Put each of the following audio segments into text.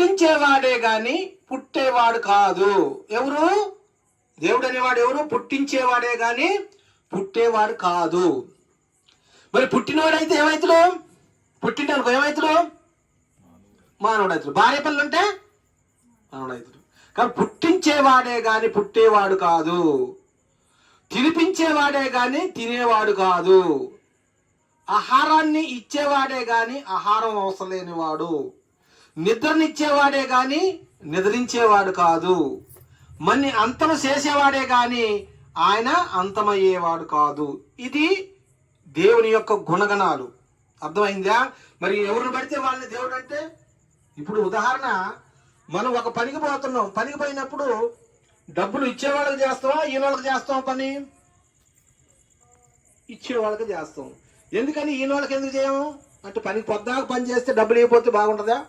పుట్టించేవాడే గాని పుట్టేవాడు కాదు. ఎవరు? దేవుడు అనేవాడు ఎవరు? పుట్టించేవాడే గాని పుట్టేవాడు కాదు. మరి పుట్టినవాడైతే ఏమైతులు? పుట్టిండనుకో ఏమైతులు? మానవుడు భార్య పిల్లలు ఉంటే మానవుడు కానీ పుట్టించేవాడే గాని పుట్టేవాడు కాదు. తినిపించేవాడే గాని తినేవాడు కాదు. ఆహారాన్ని ఇచ్చేవాడే గాని ఆహారం అవసరం లేనివాడు. నిద్రనిచ్చేవాడే గాని నిద్రించేవాడు కాదు. మన్ని అంతము చేసేవాడే గాని ఆయన అంతమయ్యేవాడు కాదు. ఇది దేవుని యొక్క గుణగణాలు. అర్థమైందా? మరి ఎవరిని పడితే వాళ్ళని దేవుడు అంటే? ఇప్పుడు ఉదాహరణ మనం ఒక పనికి పోతున్నాం. పనికి పోయినప్పుడు డబ్బులు ఇచ్చేవాళ్ళకి చేస్తావా? ఈయన వాళ్ళకి చేస్తావా పని? ఇచ్చేవాళ్ళకి చేస్తాం. ఎందుకని? ఈయన వాళ్ళకి ఎందుకు చేయము అంటే పనికి పొద్దాక పని చేస్తే డబ్బులు ఇవ్వకపోతే బాగుంటుందా?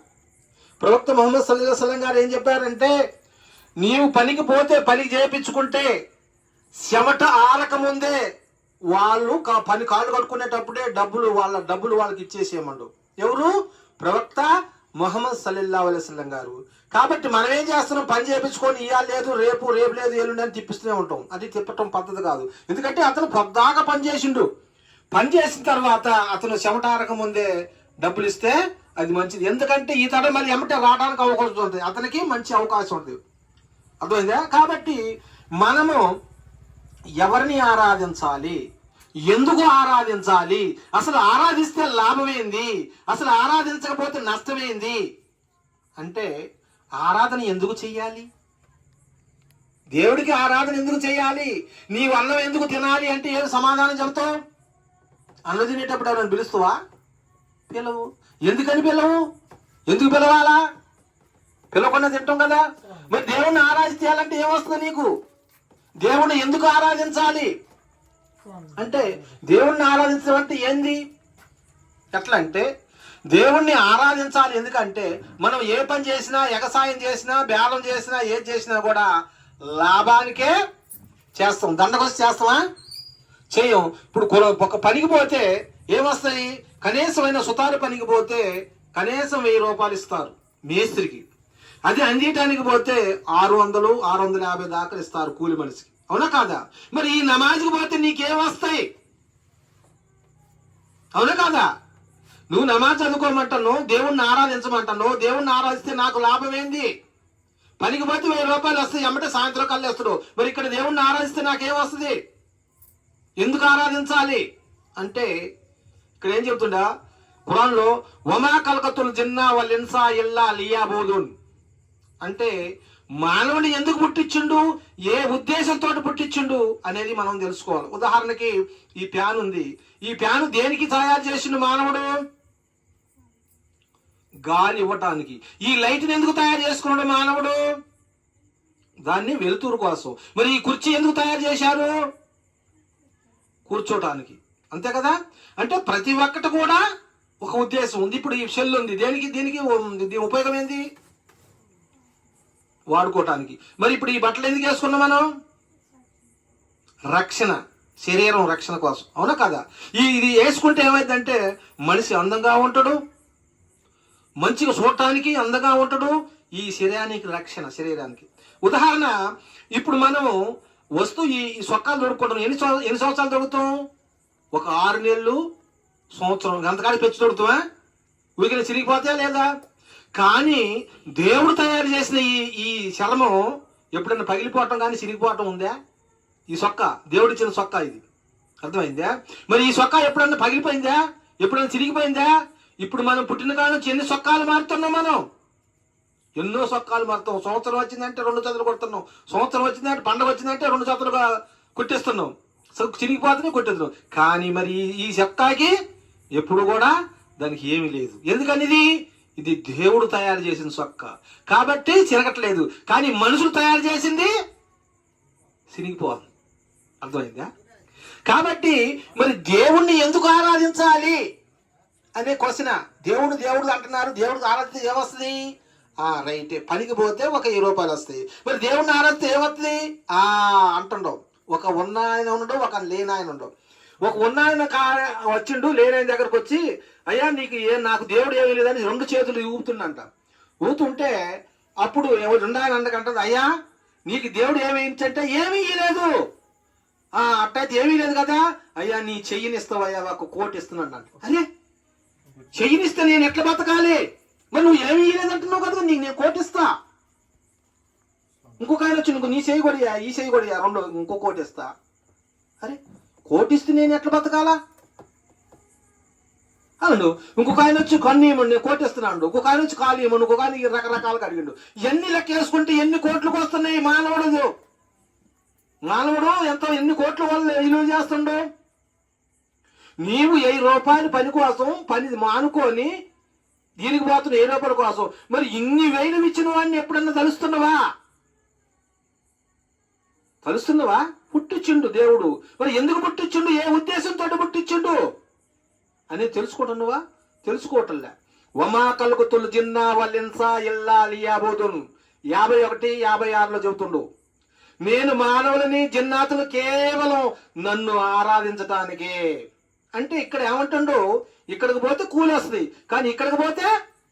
ప్రవక్త మొహమ్మద్ సల్లా సలం గారు ఏం చెప్పారంటే నీవు పనికి పోతే పని చేయించుకుంటే చెమట ఆరకముందే వాళ్ళు కా- పని కాళ్ళు కట్టుకునేటప్పుడే డబ్బులు వాళ్ళ డబ్బులు వాళ్ళకి ఇచ్చేసేయమండు. ఎవరు? ప్రవక్త మొహమ్మద్ సల్లల్లా అలైస్లం గారు. కాబట్టి మనం ఏం చేస్తున్నాం? పని చేయించుకొని ఇవాళ లేదు రేపు రేపు లేదు ఎల్లుండి అని తిప్పిస్తూనే ఉంటాం. అది తిప్పటం పద్ధతి కాదు. ఎందుకంటే అతను పొద్దాక పని చేసిండు. పని చేసిన తర్వాత అతను చెమటారక ముందే డబ్బులు ఇస్తే అది మంచిది. ఎందుకంటే ఈ తరం మళ్ళీ ఎమ్మటే రావడానికి అవకాశం ఉంటుంది అతనికి మంచి అవకాశం ఉంటుంది అర్థమైందా? కాబట్టి మనము ఎవరిని ఆరాధించాలి? ఎందుకు ఆరాధించాలి? అసలు ఆరాధిస్తే లాభమేంది? అసలు ఆరాధించకపోతే నష్టమేంది? అంటే ఆరాధన ఎందుకు చెయ్యాలి? దేవుడికి ఆరాధన ఎందుకు చేయాలి నీవు అన్నం ఎందుకు తినాలి అంటే ఏం సమాధానం చెబుతావు? అన్నం తినేటప్పుడు ఎవరైనా పిలుస్తావా? పిలవు. ఎందుకని పిలవు ఎందుకు పిలవాలా? పిలవకుండా తింటాం కదా. మరి దేవుణ్ణి ఆరాధించాలంటే ఏమొస్తుంది నీకు? దేవుణ్ణి ఎందుకు ఆరాధించాలి? అంటే దేవుణ్ణి ఆరాధించడం అంటే ఏంది? ఎట్లా అంటే దేవుణ్ణి ఆరాధించాలి ఎందుకంటే మనం ఏ పని చేసినా ఎగసాయం చేసినా బేలం చేసినా ఏది చేసినా కూడా లాభానికే చేస్తాం. దండకొచ్చి చేస్తామా? చేయం. ఇప్పుడు ఒక పనికి పోతే ఏమొస్తాయి? కనీసమైన సుతారు పనికి పోతే కనీసం వెయ్యి రూపాయలు ఇస్తారు మేస్త్రికి. అది అందియటానికి పోతే ఆరు వందలు ఆరు వందల యాభై దాకా ఇస్తారు కూలి మనిషికి. అవునా కాదా? మరి ఈ నమాజ్కి పోతే నీకేం వస్తాయి? అవునా కాదా? నువ్వు నమాజ్ చదువుకోమంటాను దేవుణ్ణి ఆరాధించమంటాను దేవుణ్ణి ఆరాధిస్తే నాకు లాభం ఏంది? పనికి పోతే వెయ్యి రూపాయలు వస్తాయి ఎమ్మటే సాయంత్రం కల్లేస్తాడు మరి ఇక్కడ దేవుణ్ణి ఆరాధిస్తే నాకేం వస్తుంది? ఎందుకు ఆరాధించాలి? అంటే ఇక్కడ ఏం చెప్తుండా? ఖురాన్లో ఒమా కలకతుల్ జిన్నా వల్ ఇన్సా ఇల్లా లియాబోదున్. అంటే మానవుని ఎందుకు పుట్టించుండు? ఏ ఉద్దేశంతో పుట్టించుండు అనేది మనం తెలుసుకోవాలి. ఉదాహరణకి ఈ ప్యాన్ ఉంది. ఈ ప్యాన్ దేనికి తయారు చేసిండు మానవుడు? గాలి ఇవ్వటానికి. ఈ లైట్ని ఎందుకు తయారు చేసుకున్నాడు మానవుడు? దాన్ని వెలుతురు కోసం. మరి ఈ కుర్చీ ఎందుకు తయారు చేశారు? కూర్చోటానికి. అంతే కదా? అంటే ప్రతి ఒక్కటి కూడా ఒక ఉద్దేశం ఉంది. ఇప్పుడు ఈ షెల్ ఉంది. దేనికి దీనికి దీని ఉపయోగం ఏంది? వాడుకోవటానికి మరి ఇప్పుడు ఈ బట్టలు ఎందుకు వేసుకున్నాం మనం? రక్షణ. శరీరం రక్షణ కోసం. అవునా కదా? ఈ ఇది వేసుకుంటే ఏమైందంటే మనిషి అందంగా ఉంటాడు. మంచిగా చూడటానికి అందంగా ఉంటాడు. ఈ శరీరానికి రక్షణ శరీరానికి. ఉదాహరణ ఇప్పుడు మనము వస్తూ ఈ సొక్కాలు దొరుకుంటాం ఎన్ని ఎన్ని సంవత్సరాలు దొరుకుతాం? ఒక ఆరు నెలలు సంవత్సరం గంతకాడి పెంచి తొడుతావా ఊరికే చిరిగిపోతాయా లేదా? కానీ దేవుడు తయారు చేసిన ఈ ఈ చర్మం ఎప్పుడైనా పగిలిపోవటం కానీ చిరిగిపోవటం ఉందా? ఈ సొక్క దేవుడిచ్చిన సొక్క ఇది. అర్థమైందా? మరి ఈ సొక్క ఎప్పుడన్నా పగిలిపోయిందా? ఎప్పుడైనా చిరిగిపోయిందా? ఇప్పుడు మనం పుట్టిన కాలం నుంచి ఎన్ని సొక్కాలు మారుతున్నాం మనం? ఎన్నో సొక్కాలు మారుతాం. సంవత్సరం వచ్చిందంటే రెండు చదువులు కొడుతున్నాం. సంవత్సరం వచ్చిందంటే పండగ వచ్చిందంటే రెండు చదువులుగా కుట్టిస్తున్నాం. సో చిరిగిపోతూనే కొట్టేస్తున్నాం కానీ మరి ఈ- చెప్తాకి చెక్కాకి ఎప్పుడు కూడా దానికి ఏమీ లేదు. ఎందుకని ఇది ఇది దేవుడు తయారు చేసిన సొక్క కాబట్టి చిరగట్లేదు కానీ మనుషులు తయారు చేసింది చిరిగిపోవాలి అర్థమైందా? కాబట్టి మరి దేవుణ్ణి ఎందుకు ఆరాధించాలి అనే క్వశ్చన. దేవుడు దేవుడు అంటున్నారు. దేవుడు ఆరాధిస్తే ఏమొస్తుంది? ఆ రైట్. పనికి పోతే ఒక వెయ్యి రూపాయలు వస్తాయి. మరి దేవుడిని ఆరాధిస్తే ఏమొస్తుంది? ఆ అంటుండవు. ఒక ఉన్న ఆయన ఉండడు ఒక లేని ఆయన ఉండవు ఒక ఉన్న ఆయన కా- వచ్చిండు లేని ఆయన దగ్గరకు వచ్చి అయ్యా నీకు ఏ నాకు దేవుడు ఏమీ లేదని రెండు చేతులు ఊపుతుండంట. ఊతుంటే అప్పుడు ఎవరు ఉండాలని అందకంటది అయ్యా నీకు దేవుడు ఏమి ఇచ్చంటే ఏమీ ఇవ్వలేదు ఆ అట్టయితే ఏమీ లేదు కదా. అయ్యా నీ చెయ్యిని ఇస్తావు అయ్యా ఒక కోటి ఇస్తున్నాడు అంట. అరే చెయ్యినిస్తే నేను ఎట్లా బతకాలి? మరి నువ్వు ఏమీ ఇవ్వలేదంటున్నావు కదా నీకు నేను కోటిస్తా ఇస్తా. ఇంకొక ఆయన వచ్చి ఇంకో నీ చేయి కొడియా ఈ చేయి కొడియా రెండు ఇంకో కోటి ఇస్తా అరే కోటి ఇస్తే నేను ఎట్లా బతకాలా? అవును ఇంకొక ఆయన వచ్చి కన్ను ఇవ్వండి కోటి ఇస్తున్నాడు ఇంకొక ఆయన వచ్చి కాలు ఇవ్వండి ఇంకొక ఆయన రకరకాలుగా అడిగిండు. ఎన్ని లెక్కేసుకుంటే ఎన్ని కోట్లకు వస్తున్నాయి మానవుడు? మానవుడు ఎంత ఎన్ని కోట్ల వల్ల విలువ చేస్తుండు? నీవు ఏ రూపాయలు పని కోసం పని మానుకొని దీనికి పోతున్న ఏ రూపాయల కోసం? మరి ఇన్ని వేలు ఇచ్చిన వాడిని ఎప్పుడన్నా తలుస్తున్నావా తలుస్తున్నావా పుట్టించిండు దేవుడు. మరి ఎందుకు పుట్టించిండు? ఏ ఉద్దేశంతో పుట్టించిండు? అని తెలుసుకుంటున్నావా తెలుసుకోవటంలే వమా కలుగుతులు జిన్నా వల్లిన్సా ఇల్లా లియాబోదున్ యాభై ఒకటి యాభై ఆరులో చెబుతుండు. నేను మానవులని జిన్నాతులు కేవలం నన్ను ఆరాధించటానికే. అంటే ఇక్కడ ఏమంటుండు? ఇక్కడికి పోతే కూలి వస్తుంది కానీ ఇక్కడికి పోతే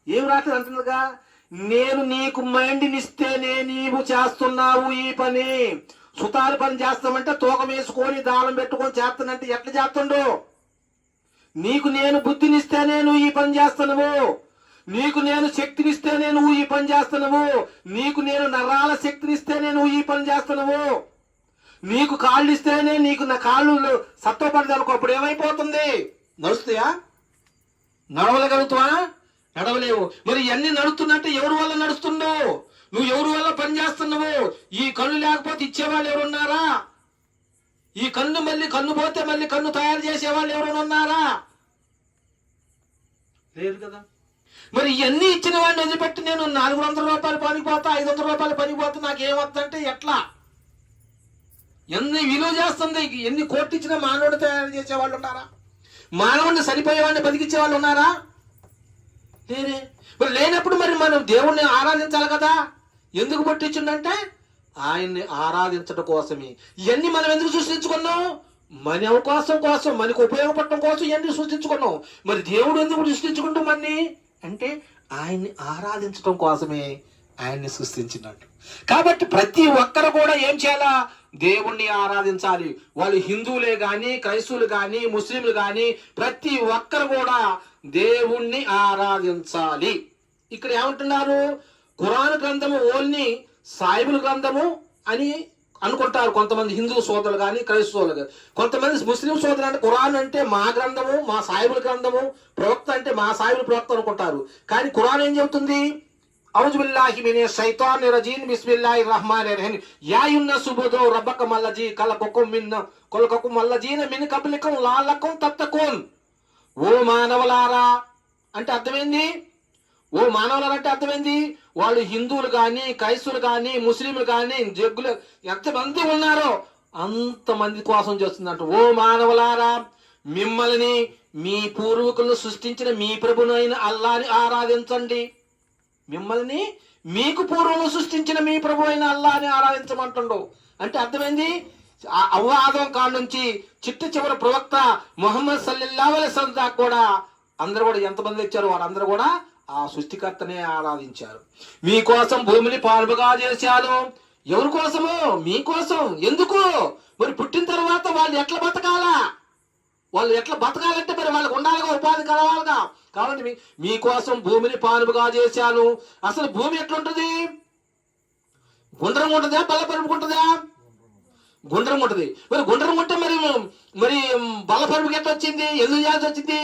ఏం రాట్లేదు అంటున్నదిగా నేను నీకు మైండ్నిస్తేనే నీవు చేస్తున్నావు ఈ పని. సుతాలు పని చేస్తామంటే తూకం వేసుకొని దాళం పెట్టుకొని చేస్తానంటే ఎట్లా చేస్తుండో? నీకు నేను బుద్ధినిస్తేనే నువ్వు ఈ పని చేస్తున్నావు. నీకు నేను శక్తినిస్తేనే నువ్వు ఈ పని చేస్తున్నావు. నీకు నేను నరాల శక్తినిస్తేనే నువ్వు ఈ పని చేస్తున్నావు. నీకు కాళ్ళు ఇస్తేనే నీకు నా కాళ్ళు సత్వపడదనుకో అప్పుడు ఏమైపోతుంది? నడుస్తాయా? నడవలగలుగుతావా నడవలేవు. మరి ఇవన్నీ నడుస్తున్నట్టు ఎవరి వల్ల నడుస్తుండో? నువ్వు ఎవరి వల్ల పని చేస్తున్నావు? ఈ కళ్ళు లేకపోతే ఇచ్చేవాళ్ళు ఎవరున్నారా? ఈ కన్ను మళ్ళీ కన్ను పోతే మళ్ళీ కన్ను తయారు చేసే వాళ్ళు ఎవరైనా ఉన్నారా లేదు కదా. మరి ఇవన్నీ ఇచ్చిన వాడిని వదిలిపెట్టి నేను నాలుగు వందల రూపాయలు పనికి పోతా ఐదు వందల రూపాయలు పనికి పోతా నాకు ఏమవుతుందంటే ఎట్లా? ఎన్ని విలువ చేస్తుంది? ఎన్ని కోట్లు ఇచ్చినా మానవుడు తయారు చేసే వాళ్ళు ఉన్నారా? మానవుడిని సరిపోయే వాడిని బతికించే వాళ్ళు ఉన్నారా? లేరే. మరి లేనప్పుడు మరి మనం దేవుణ్ణి ఆరాధించాలి కదా. ఎందుకు పట్టించిండంటే ఆయన్ని ఆరాధించడం కోసమే. ఇవన్నీ మనం ఎందుకు సృష్టించుకున్నాం? మన అవకాశం కోసం మనకు ఉపయోగపడటం కోసం ఇవన్నీ సృష్టించుకున్నాం. మరి దేవుడు ఎందుకు సృష్టించుకుంటాం మన్ని? అంటే ఆయన్ని ఆరాధించడం కోసమే ఆయన్ని సృష్టించినట్టు. కాబట్టి ప్రతి ఒక్కరు కూడా ఏం చేయాలా? దేవుణ్ణి ఆరాధించాలి. వాళ్ళు హిందువులే కానీ క్రైస్తవులు కానీ ముస్లింలు కానీ ప్రతి ఒక్కరు కూడా దేవుణ్ణి ఆరాధించాలి. ఇక్కడ ఏమంటున్నారు? ఖురాన్ గ్రంథము ఓన్లీ సాయిబుల గ్రంథము అని అనుకుంటారు కొంతమంది హిందూ సోదరులు కానీ క్రైస్తవులు కానీ కొంతమంది ముస్లిం సోదరులు అంటే ఖురాన్ అంటే మా గ్రంథము మా సాయిబుల గ్రంథము ప్రవక్త అంటే మా సాయిబుల ప్రవక్త అనుకుంటారు. కానీ ఖురాన్ ఏం చెబుతుంది? అవుజుబిల్లాహి మినే సైతాన్ రజీన్ బిస్మిల్లాహి రహమాన్ రహీం యా యున్న సుబుదో రబ్బక మల్లజీ కలకొకం మిన్న కొలకొకం మల్లజీన మిన్ కబలికం లాలకం తత్తకోన్. ఓ మానవలారా అంటే అర్థమైంది ఓ మానవులు అంటే అర్థమైంది? వాళ్ళు హిందువులు కానీ క్రైస్తువులు కానీ ముస్లింలు కానీ జగ్గులు ఎంతమంది ఉన్నారో అంతమంది కోసం చేస్తుందంట ఓ మానవులారా మిమ్మల్ని మీ పూర్వీకులను సృష్టించిన మీ ప్రభునైన అల్లాని ఆరాధించండి. మిమ్మల్ని మీకు పూర్వం సృష్టించిన మీ ప్రభు అయిన అల్లాని ఆరాధించమంటుండు. అంటే అర్థమైంది? ఆ అవ్వ కాడ నుంచి చిట్ట చివరి ప్రవక్త మొహమ్మద్ సల్లెల్లా అలైహి కూడా అందరూ కూడా ఎంతమంది ఇచ్చారు వారందరూ కూడా ఆ సృష్టికర్తనే ఆరాధించారు. మీకోసం భూమిని పాల్పుగా చేశాను. ఎవరి కోసము? మీకోసం ఎందుకు? మరి పుట్టిన తర్వాత వాళ్ళు ఎట్లా బతకాలా? వాళ్ళు ఎట్లా బతకాలంటే మరి వాళ్ళకి ఉండాలిగా ఉపాధి కలవాలిగా కాబట్టి మీ మీకోసం భూమిని పానుపుగా చేశాను. అసలు భూమి ఎట్లుంటుంది? గుండ్రం ఉంటుందా? బల్లపరుపు ఉంటుందా? గుండ్రం ఉంటుంది. మరి గుండ్రం ఉంటే మరి మరి బలపరుపుకి ఎట్లా వచ్చింది ఎందుకు చేయాల్సి వచ్చింది?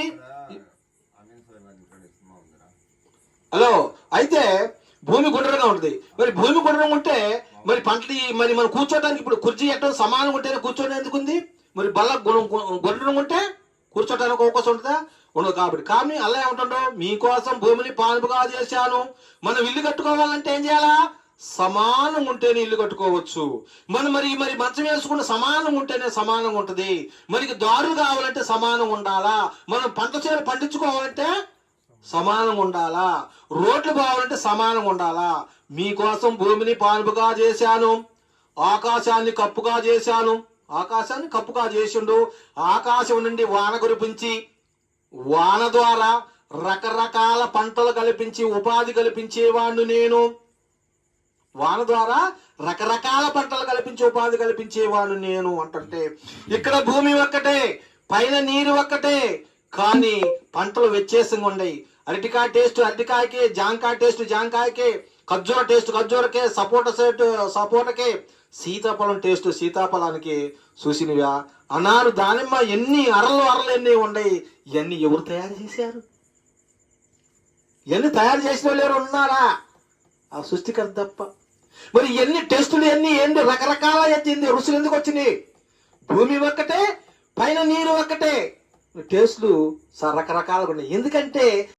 హలో అయితే భూమి గుండ్రంగా ఉంటుంది. మరి భూమి గుండ్రంగా ఉంటే మరి పంటలు మరి మనం కూర్చోడానికి ఇప్పుడు కుర్చీ ఎట్ట సమానం ఉంటేనే కూర్చోవడం ఎందుకు ఉంది మరి బల్ల గు- గుండ్రం ఉంటే కూర్చోటానికి అవకాశం ఉంటుందా? ఉండదు కాబట్టి. కానీ అలా ఏమంటుండో? మీకోసం భూమిని పానుపుగా చేశాను. మనం ఇల్లు కట్టుకోవాలంటే ఏం చేయాలా? సమానం ఉంటేనే ఇల్లు కట్టుకోవచ్చు. మనం మరి మరి మంచం వేసుకుంటే సమానం ఉంటేనే సమానం ఉంటుంది. మనకి దారులు కావాలంటే సమానం ఉండాలా? మనం పంట చేలు పండించుకోవాలంటే సమానం ఉండాలా? రోడ్లు బావాలంటే సమానం ఉండాలా? మీకోసం భూమిని పానుపుగా చేశాను. ఆకాశాన్ని కప్పుగా చేశాను. ఆకాశాన్ని కప్పుగా చేసిండు. ఆకాశం నుండి వాన కురిపించి వాన ద్వారా రకరకాల పంటలు కల్పించి ఉపాధి కల్పించేవాడు నేను. వాన ద్వారా రకరకాల పంటలు కల్పించి ఉపాధి కల్పించేవాడు నేను అంటుంటే ఇక్కడ భూమి ఒక్కటే పైన నీరు ఒక్కటే కానీ పంటలు వ్యత్యాసంగా ఉండయి. అరటికాయ టేస్ట్ అరటికాయకి జాంకాయ టేస్ట్ జాంకాయకి ఖర్జూర టేస్ట్ ఖర్జూరకే సపోటా సెట్ సపోటకే సీతాఫలం టేస్ట్ సీతాఫలానికి చూసినవా అనారు దానిమ్మ ఎన్ని అరలు అరలు ఎన్ని ఉన్నాయి ఇవన్నీ ఎవరు తయారు చేశారు? ఇవన్నీ తయారు చేసిన వాళ్ళు ఉన్నారా? ఆ సృష్టికర్త తప్ప. మరి ఎన్ని టెస్టులు ఎన్ని ఎన్ని రకరకాల ఎత్తింది రుసులు ఎందుకు వచ్చినాయి? భూమి ఒక్కటే పైన నీరు ఒక్కటే. టేస్టులు రకరకాలుగా ఉన్నాయి. ఎందుకంటే